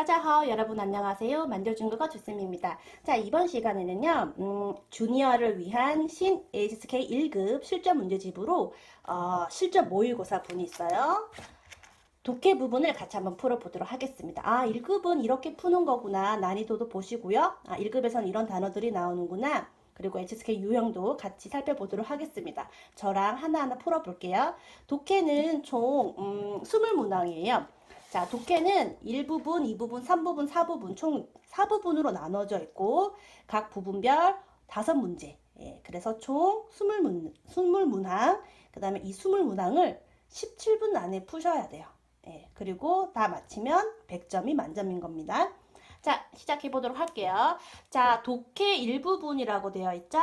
따자하오 여러분 안녕하세요. 만져준거가 주쌤입니다. 자 이번 시간에는요 음, 주니어를 위한 신 HSK 1급 실전 문제집으로 어, 실전 모의고사 분이 있어요. 독해 부분을 같이 한번 풀어보도록 하겠습니다. 아 1급은 이렇게 푸는 거구나 난이도도 보시고요. 아 1급에선 이런 단어들이 나오는구나. 그리고 HSK 유형도 같이 살펴보도록 하겠습니다. 저랑 하나하나 풀어볼게요. 독해는 총 음, 20문항이에요. 자, 독해는 1부분, 2부분, 3부분, 4부분, 총 4부분으로 나눠져 있고, 각 부분별 5문제. 예, 그래서 총 20문, 20문항, 그 다음에 이 20문항을 17분 안에 푸셔야 돼요. 예, 그리고 다 마치면 100점이 만점인 겁니다. 자, 시작해 보도록 할게요. 자, 독해 일부분이라고 되어 있죠?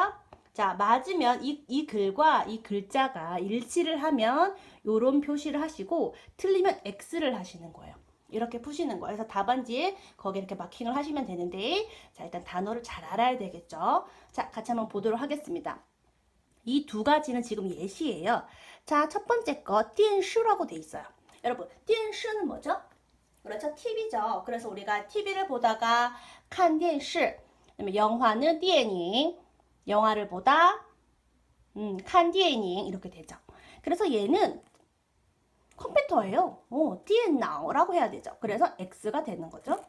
자, 맞으면 이, 이 글과 이 글자가 일치를 하면 요런 표시를 하시고 틀리면 X를 하시는 거예요. 이렇게 푸시는 거예요. 그래서 답안지에 거기 이렇게 마킹을 하시면 되는데 자, 일단 단어를 잘 알아야 되겠죠? 자, 같이 한번 보도록 하겠습니다. 이 두 가지는 지금 예시예요. 자, 첫 번째 거, 电视라고 돼 있어요. 여러분, 电视는 뭐죠? 그렇죠. TV죠. 그래서 우리가 TV를 보다가 看电视. 그다음에 영화는 电影. 영화를 보다, 음, 칸디에닝 이렇게 되죠. 그래서 얘는 컴퓨터예요. 어, 디엔나오라고 해야 되죠. 그래서 X가 되는 거죠.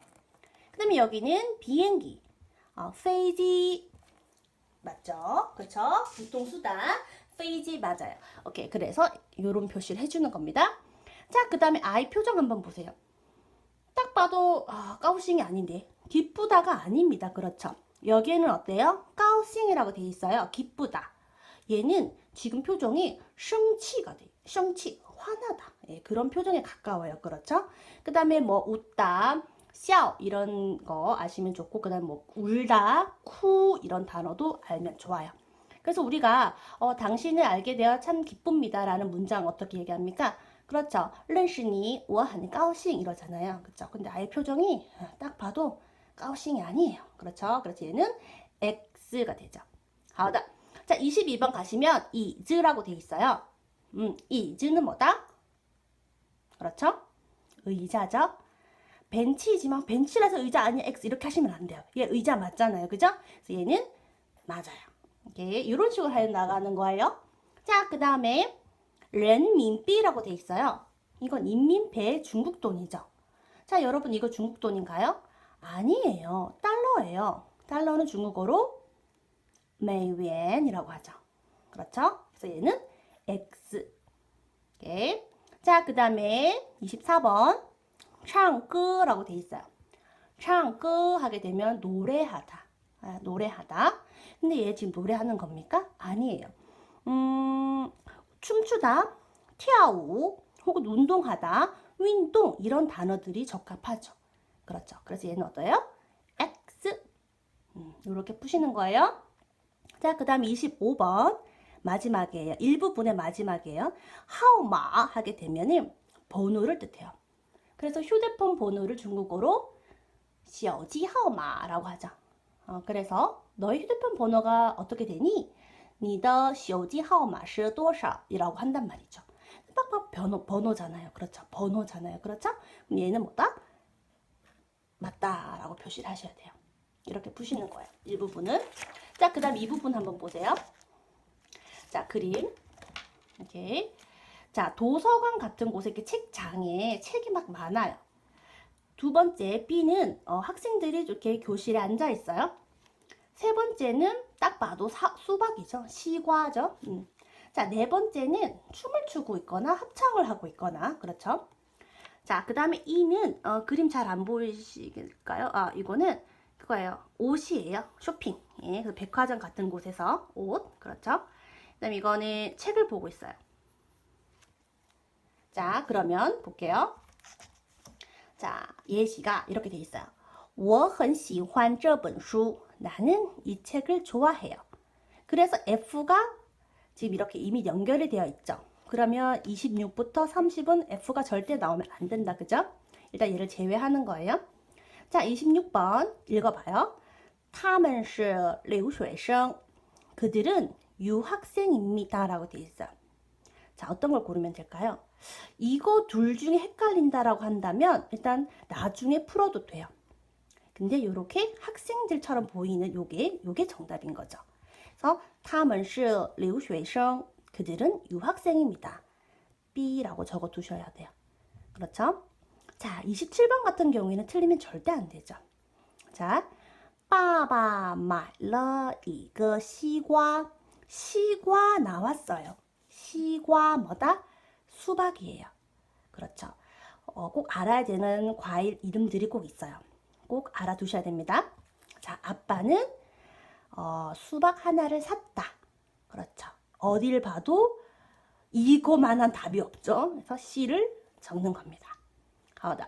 그 다음에 여기는 비행기, 어, 페이지 맞죠? 그렇죠? 그쵸? 교통수단. 페이지 맞아요. 오케이, 그래서 이런 표시를 해주는 겁니다. 자, 그 다음에 아이 표정 한번 보세요. 딱 봐도 아, 까우싱이 아닌데 기쁘다가 아닙니다. 그렇죠? 여기에는 어때요? 까우싱이라고 돼 있어요. 기쁘다. 얘는 지금 표정이 성치가 돼. 성치, 화나다. 예, 그런 표정에 가까워요. 그렇죠? 그 다음에 뭐 웃다, 샤오 이런 거 아시면 좋고 그 다음에 뭐 울다, 쿠 이런 단어도 알면 좋아요. 그래서 우리가 어, 당신을 알게 되어 참 기쁩니다 라는 문장 어떻게 얘기합니까? 그렇죠. 렌시니 우아한 까오싱 이러잖아요. 그렇죠. 근데 아예 표정이 딱 봐도 까우싱이 아니에요. 그렇죠? 그래서 얘는 X가 되죠. 好的. 자, 22번 가시면 is라고 돼 있어요. 음, is는 뭐다? 그렇죠? 의자죠? 벤치지만 벤치라서 의자 아니야 X 이렇게 하시면 안 돼요. 얘 의자 맞잖아요. 그죠? 그래서 얘는 맞아요. 이렇게 이런 식으로 해 나가는 거예요. 자, 그 다음에 렌민비라고 돼 있어요. 이건 인민폐 중국 돈이죠. 자, 여러분 이거 중국 돈인가요? 아니에요. 달러예요. 달러는 중국어로 메이엔이라고 하죠. 그렇죠? 그래서 얘는 X. 오케이. 자, 그 다음에 24번. 창끄라고 돼 있어요. 창끄 하게 되면 노래하다. 아, 노래하다. 근데 얘 지금 노래하는 겁니까? 아니에요. 음, 춤추다, 티아우, 혹은 운동하다, 윈동 이런 단어들이 적합하죠. 그렇죠. 그래서 얘는 어때요? X. 음, 이렇게 푸시는 거예요. 자, 그 다음 25번 마지막이에요. 일부분의 마지막이에요. 하오마 하게 되면은 번호를 뜻해요. 그래서 휴대폰 번호를 중국어로 小지 하오마라고 하죠. 어, 그래서 너의 휴대폰 번호가 어떻게 되니? 你的手机号码是多少? 이라고 한단 말이죠. 빡빡 번호, 번호잖아요. 그렇죠. 번호잖아요. 그렇죠? 그럼 얘는 뭐다? 맞다라고 표시를 하셔야 돼요. 이렇게 푸시는 거예요. 일부분은. 자, 그 다음 이 부분 한번 보세요. 자, 그림. 이렇게. 자, 도서관 같은 곳에 이렇게 책장에 책이 막 많아요. 두 번째, B는 어, 학생들이 이렇게 교실에 앉아 있어요. 세 번째는 딱 봐도 사, 수박이죠. 시과죠. 음. 자, 네 번째는 춤을 추고 있거나 합창을 하고 있거나, 그렇죠? 자, 그 다음에 E는 어, 그림 잘 안 보이실까요? 아, 이거는 그거예요. 옷이에요. 쇼핑. 예, 그 백화점 같은 곳에서 옷. 그렇죠? 그 다음에 이거는 책을 보고 있어요. 자, 그러면 볼게요. 자, 예시가 이렇게 돼 있어요. 我很喜欢这本书. 나는 이 책을 좋아해요. 그래서 F가 지금 이렇게 이미 연결이 되어 있죠. 그러면 26부터 30은 F가 절대 나오면 안 된다. 그죠? 일단 얘를 제외하는 거예요. 자, 26번 읽어봐요. 他们是留学生. 그들은 유학생입니다. 라고 되어 있어요. 자, 어떤 걸 고르면 될까요? 이거 둘 중에 헷갈린다라고 한다면 일단 나중에 풀어도 돼요. 근데 이렇게 학생들처럼 보이는 요게 요게 정답인 거죠. 그래서 他们是留学生 그들은 유학생입니다. B라고 적어 두셔야 돼요. 그렇죠? 자, 27번 같은 경우에는 틀리면 절대 안 되죠. 자, 爸爸买了一个西瓜. 시과 나왔어요. 시과 뭐다? 수박이에요. 그렇죠. 어, 꼭 알아야 되는 과일 이름들이 꼭 있어요. 꼭 알아두셔야 됩니다. 자, 아빠는 어, 수박 하나를 샀다. 그렇죠. 어딜 봐도 이거만한 답이 없죠. 그래서 C를 적는 겁니다. 好的.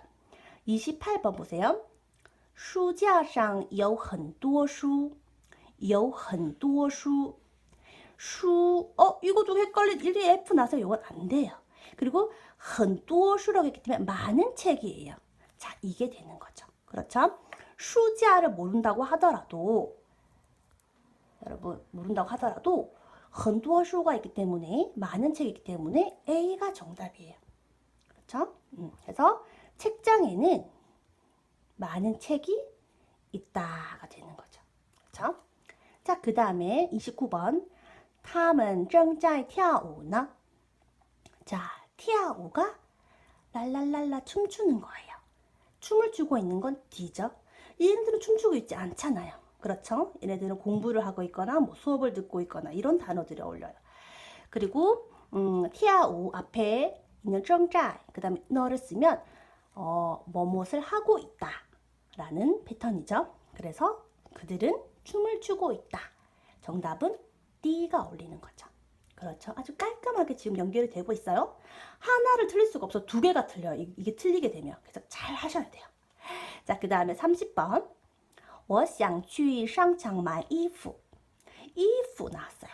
28번 보세요. 书架上有很多书.有很多书. 수, 어, 이거 좀 헷갈린 1, 2, F 나서 이건 안 돼요. 그리고 很多书라고 했기 때문에 많은 책이에요. 자, 이게 되는 거죠. 그렇죠? 수자를 모른다고 하더라도 여러분 모른다고 하더라도 很多书가 있기 때문에 많은 책이 있기 때문에 A가 정답이에요. 그렇죠? 음, 그래서 책장에는 많은 책이 있다가 되는 거죠. 그렇죠? 자, 그 다음에 29번 他们正在跳舞呢. 자, 跳舞가 랄랄랄라 춤추는 거예요. 춤을 추고 있는 건 D죠. 얘네들은 춤추고 있지 않잖아요. 그렇죠? 얘네들은 공부를 하고 있거나 뭐 수업을 듣고 있거나 이런 단어들이 어울려요. 그리고 음, 티아우 앞에 있는 정자 그다음에 너를 쓰면 어, 뭐뭇을 하고 있다라는 패턴이죠. 그래서 그들은 춤을 추고 있다. 정답은 띠가 어울리는 거죠. 그렇죠. 아주 깔끔하게 지금 연결이 되고 있어요. 하나를 틀릴 수가 없어. 두 개가 틀려요. 이게 틀리게 되면. 그래서 잘 하셔야 돼요. 자, 그 다음에 30번. 我想去商场买衣服. 衣服 나왔어요.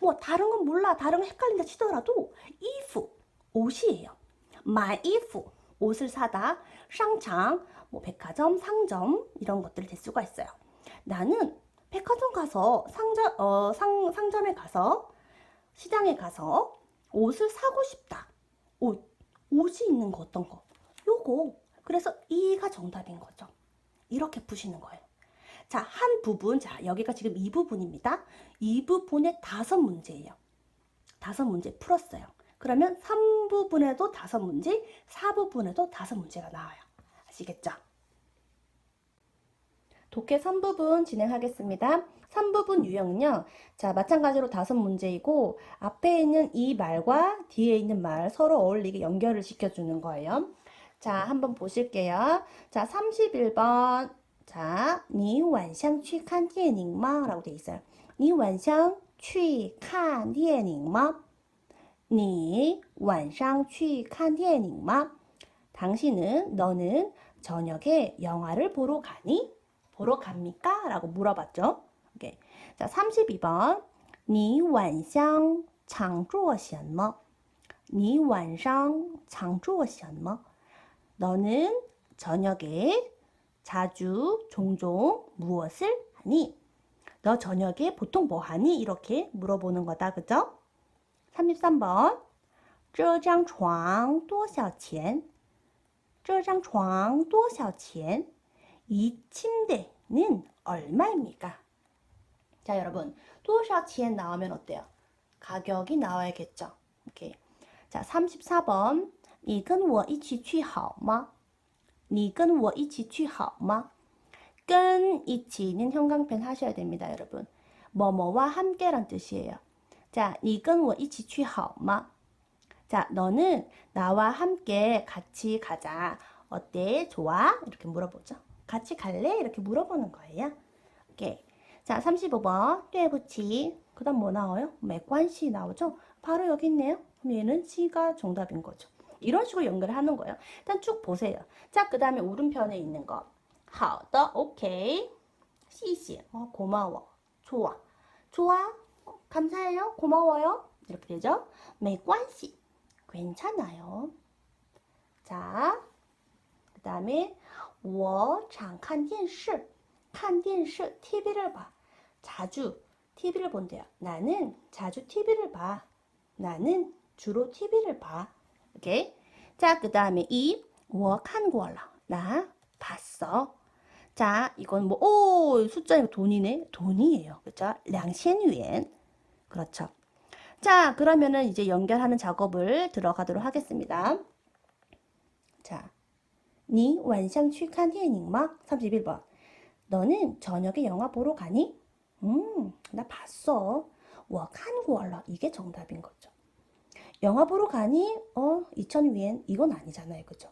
뭐 다른 건 몰라. 다른 건 헷갈린다 치더라도 衣服 옷이에요. 买衣服 옷을 사다. 상장 뭐 백화점, 상점 이런 것들이 될 수가 있어요. 나는 백화점 가서 상점 어, 상, 상점에 가서 시장에 가서 옷을 사고 싶다. 옷 옷이 있는 거 어떤 거? 요거. 그래서 이가 정답인 거죠. 이렇게 푸시는 거예요. 자, 한 부분. 자, 여기가 지금 이 부분입니다. 이 부분에 다섯 문제예요. 다섯 문제 풀었어요. 그러면 3부분에도 다섯 문제, 4부분에도 다섯 문제가 나와요. 아시겠죠? 독해 3부분 진행하겠습니다. 3부분 유형은요. 자, 마찬가지로 다섯 문제이고 앞에 있는 이 말과 뒤에 있는 말 서로 어울리게 연결을 시켜주는 거예요. 자, 한번 보실게요. 자, 31번. 자, 你晚上去看电影吗? 라고 돼 있어요. 你晚上去看电影吗?你晚上去看电影吗? 당신은 너는 저녁에 영화를 보러 가니? 보러 갑니까? 라고 물어봤죠. 오케이. 자, 32번. 你晚上常做什么?你晚上常做什么? 너는 저녁에 자주 종종 무엇을 하니? 너 저녁에 보통 뭐 하니? 이렇게 물어보는 거다. 그죠? 33번. 这张床多少钱?这张床多少钱? 이 침대는 얼마입니까? 자, 여러분. 多少钱 나오면 어때요? 가격이 나와야겠죠. 오케이. 자, 34번. 你跟我一起去好吗? 你跟我一起去好吗? 끈 이치는 형광펜 하셔야 됩니다, 여러분. 뭐뭐와 함께란 뜻이에요. 자, 你跟我一起去好吗? 자, 너는 나와 함께 같이 가자. 어때? 좋아? 이렇게 물어보죠. 같이 갈래? 이렇게 물어보는 거예요. 오케이. 자, 35번. 对不起. 그 다음 뭐 나와요? 맥관시 나오죠? 바로 여기 있네요. 그럼 얘는 C가 정답인 거죠. 이런 식으로 연결을 하는 거예요. 일단 쭉 보세요. 자, 그 다음에 오른편에 있는 거. 好的, 오케이. 谢谢. 어, 고마워. 좋아. 좋아. 어, 감사해요. 고마워요. 이렇게 되죠? 没关系. 괜찮아요. 자, 그 다음에 我常看电视.看电视, TV를 봐. 자주 TV를 본대요. 나는 자주 TV를 봐. 나는 주로 TV를 봐. 오케이. 자, 그 다음에 이, 워칸고라. 봤어. 자, 이건 뭐, 오, 숫자에 돈이네. 돈이에요. 그죠? 량시엔 그렇죠. 자, 그러면은 이제 연결하는 작업을 들어가도록 하겠습니다. 자, 니 완상 취칸 히엔잉마 31번. 너는 저녁에 영화 보러 가니? 음, 나 봤어. 워칸고라. 이게 정답인 거죠. 영화 보러 가니? 어, 2000위엔 이건 아니잖아요. 그죠?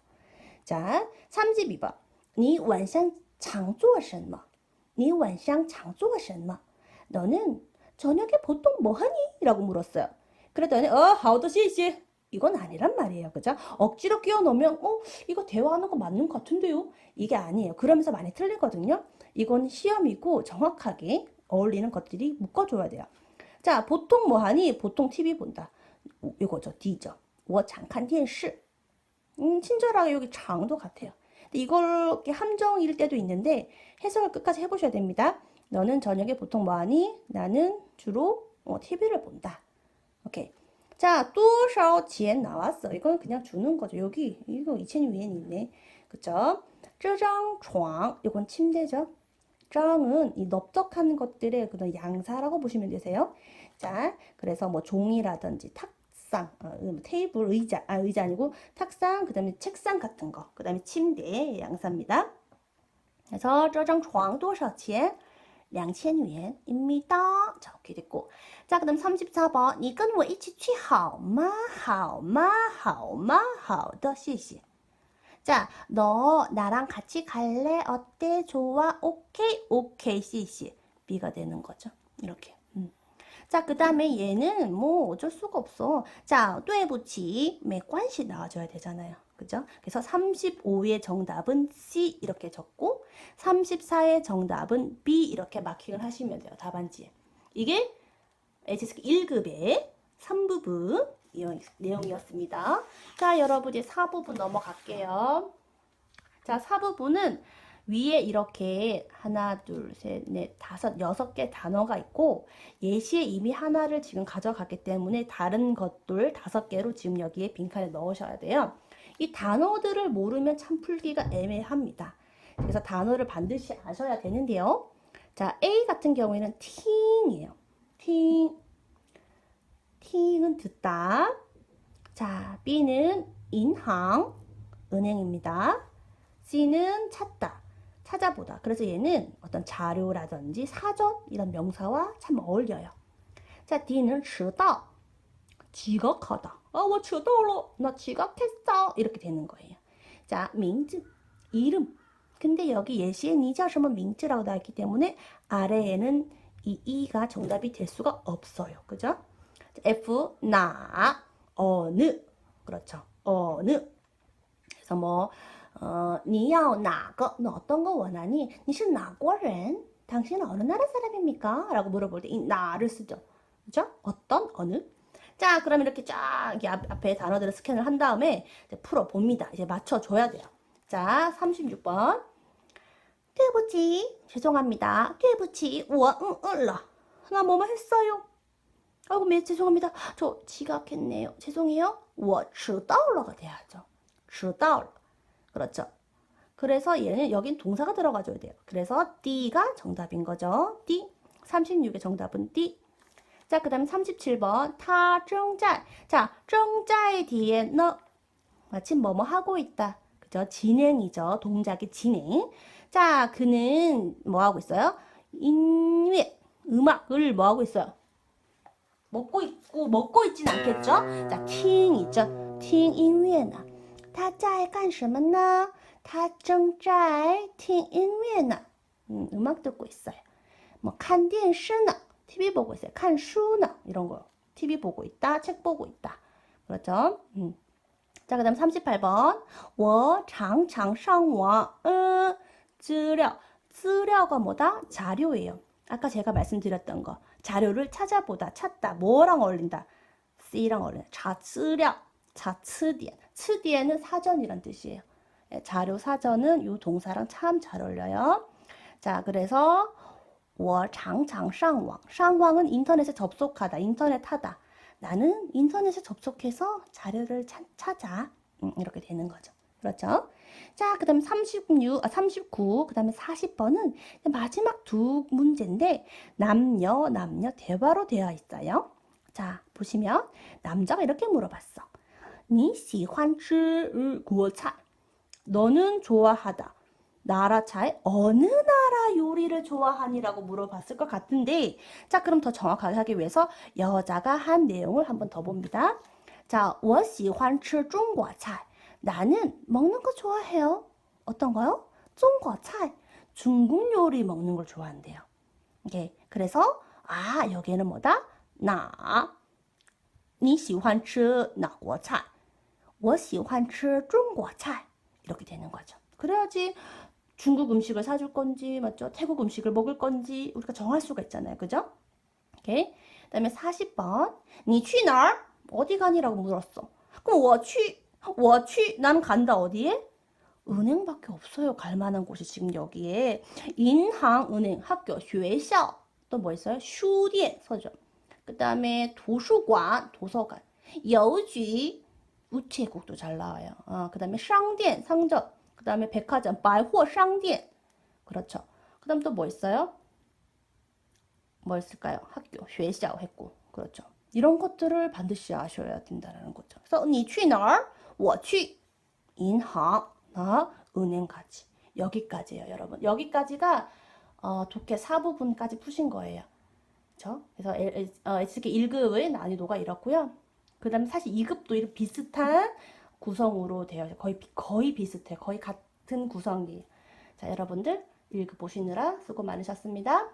자, 32번. 你晚上常做什么?你晚上常做什么? 너는 저녁에 보통 뭐 하니? 라고 물었어요. 그랬더니 어, 하우더 시시. 이건 아니란 말이에요. 그죠? 억지로 끼워 넣으면 어, 이거 대화하는 거 맞는 것 같은데요? 이게 아니에요. 그러면서 많이 틀리거든요. 이건 시험이고 정확하게 어울리는 것들이 묶어줘야 돼요. 자, 보통 뭐 하니? 보통 TV 본다. 이거죠. D죠. 我常看电视. 음, 친절하게 여기 장도 같아요. 근데 이걸 이렇게 함정일 때도 있는데 해석을 끝까지 해보셔야 됩니다. 너는 저녁에 보통 뭐 하니? 나는 주로 어, TV를 본다. 오케이. 자, 多少钱 나왔어. 이건 그냥 주는 거죠. 여기 이거 2,000 위엔 있네. 그쵸? 这张床 이건 침대죠. 장은 이 넓적한 것들의 그런 양사라고 보시면 되세요. 자, 그래서 뭐 종이라든지 탁상, 어, 음, 테이블, 의자, 아, 의자 아니고 탁상, 그 다음에 책상 같은 거, 그 다음에 침대 양사입니다. 그래서 这张床多少钱? 2000元입니다. 자, 오케이 됐고. 자, 그다음 34번. 你跟我一起去好吗?好吗?好吗?好的,谢谢. 자, 너 나랑 같이 갈래? 어때? 좋아? 오케이? 오케이, 시시. B가 되는 거죠. 이렇게. 자, 그 다음에 얘는 뭐 어쩔 수가 없어. 자, 또해부치 매관시 나와줘야 되잖아요. 그죠? 그래서 35의 정답은 C 이렇게 적고 34의 정답은 B 이렇게 마킹을 하시면 돼요. 답안지에. 이게 에지스크 1급의 3부분 내용이었습니다. 자, 여러분 이제 4부분 넘어갈게요. 자, 4부분은 위에 이렇게 하나, 둘, 셋, 넷, 다섯, 여섯 개 단어가 있고 예시에 이미 하나를 지금 가져갔기 때문에 다른 것들 다섯 개로 지금 여기에 빈칸에 넣으셔야 돼요. 이 단어들을 모르면 참 풀기가 애매합니다. 그래서 단어를 반드시 아셔야 되는데요. 자, A 같은 경우에는 팅이에요. 팅. 팅은 듣다. 자, B는 인항, 은행입니다. C는 찾다, 찾아보다. 그래서 얘는 어떤 자료라든지 사전 이런 명사와 참 어울려요. 자, D는 迟到, 지각하다. 아, 我迟到了. 나 지각했어. 이렇게 되는 거예요. 자, 名字, 이름. 근데 여기 예시에 你叫什么 名字라고 나와 있기 때문에 아래에는 이 이가 정답이 될 수가 없어요. 그죠? F 나 어느 그렇죠. 어느 그래서 뭐 어, 你要哪个? 너 어떤 거 원하니? 你是哪国人? 당신은 어느 나라 사람입니까? 라고 물어볼 때 이 나를 쓰죠. 그죠? 어떤 어느? 자, 그럼 이렇게 쫙 이 앞에 단어들을 스캔을 한 다음에 이제 풀어 봅니다. 이제 맞춰 줘야 돼요. 자, 36번. 对不起, 죄송합니다. 对不起,我嗯嗯了. 나 뭐뭐 했어요. 아이고, 매 죄송합니다. 저 지각했네요. 죄송해요. 我迟到了가 돼야죠. 迟到了. 그렇죠. 그래서 얘는 여긴 동사가 들어가줘야 돼요. 그래서 D가 정답인 거죠. D. 36의 정답은 D. 자, 그 다음에 37번. 타, 정자. 자, 정자의 뒤에 너. 마침 뭐뭐 하고 있다. 그죠? 진행이죠. 동작의 진행. 자, 그는 뭐 하고 있어요? 인외, 음악을 뭐 하고 있어요? 먹고 있고, 먹고 있진 않겠죠? 자, 팅 있죠? 팅 인외나. 他在干什么呢?他正在听音乐呢. 음, 음악 듣고 있어요. 뭐, 看电视呢. TV 보고 있어요. 看书呢. 이런 거. TV 보고 있다. 책 보고 있다. 그렇죠? 음. 자, 그 다음 38번. 我常常上网. 음, 资料. 资料가 뭐다? 자료예요. 아까 제가 말씀드렸던 거. 자료를 찾아보다, 찾다. 뭐랑 어울린다? C랑 어울린다. 자资料. 자词 典. 词典은 사전이란 뜻이에요. 예, 자료 사전은 이 동사랑 참 잘 어울려요. 자, 그래서 我常常上网. 上网은 인터넷에 접속하다, 인터넷 하다. 나는 인터넷에 접속해서 자료를 찾, 찾아. 음, 이렇게 되는 거죠. 그렇죠? 자, 그 다음에 36, 아, 39, 그 다음에 40번은 마지막 두 문제인데, 남녀, 남녀 대화로 되어 있어요. 자, 보시면, 남자가 이렇게 물어봤어. 你喜欢吃国菜? 너는 좋아하다. 나라 차에 어느 나라 요리를 좋아하니라고 물어봤을 것 같은데, 자, 그럼 더 정확하게 하기 위해서 여자가 한 내용을 한번 더 봅니다. 자, 我喜欢吃中国菜. 나는 먹는 거 좋아해요. 어떤 거요? 中国菜. 중국 요리 먹는 걸 좋아한대요. 오케이. 그래서 아, 여기에는 뭐다? 나. 你喜欢吃哪国菜? 我喜欢吃中国菜. 이렇게 되는 거죠. 그래야지 중국 음식을 사줄 건지, 맞죠? 태국 음식을 먹을 건지 우리가 정할 수가 있잖아요. 그죠? 오케이. 그다음에 40번. 你去哪儿? 어디 가니라고 물었어. 그럼 我去,我去 나는 간다 어디에? 은행밖에 없어요. 갈 만한 곳이 지금 여기에. 인항, 은행, 학교, 学校. 또 뭐 있어요? 书店, 서점. 그다음에 도서관, 도서관. 邮局, 우체국도 잘 나와요. 어, 그다음에 상店, 상점. 그다음에 백화점, 百货商店. 그렇죠. 그다음 또 뭐 있어요? 뭐 있을까요? 학교, 学校 했고. 그렇죠. 이런 것들을 반드시 아셔야 된다는 거죠. 그래서 你去哪儿?我去 银行. 나 은행 가지. 여기까지예요, 여러분. 여기까지가 어, 독해 4부분까지 푸신 거예요. 그렇죠? 그래서 SK 1급의 난이도가 이렇고요. 그 다음에 사실 2급도 이렇게 비슷한 구성으로 되어 거의, 거의 비슷해 거의 같은 구성이에요. 자, 여러분들 읽어보시느라 수고 많으셨습니다.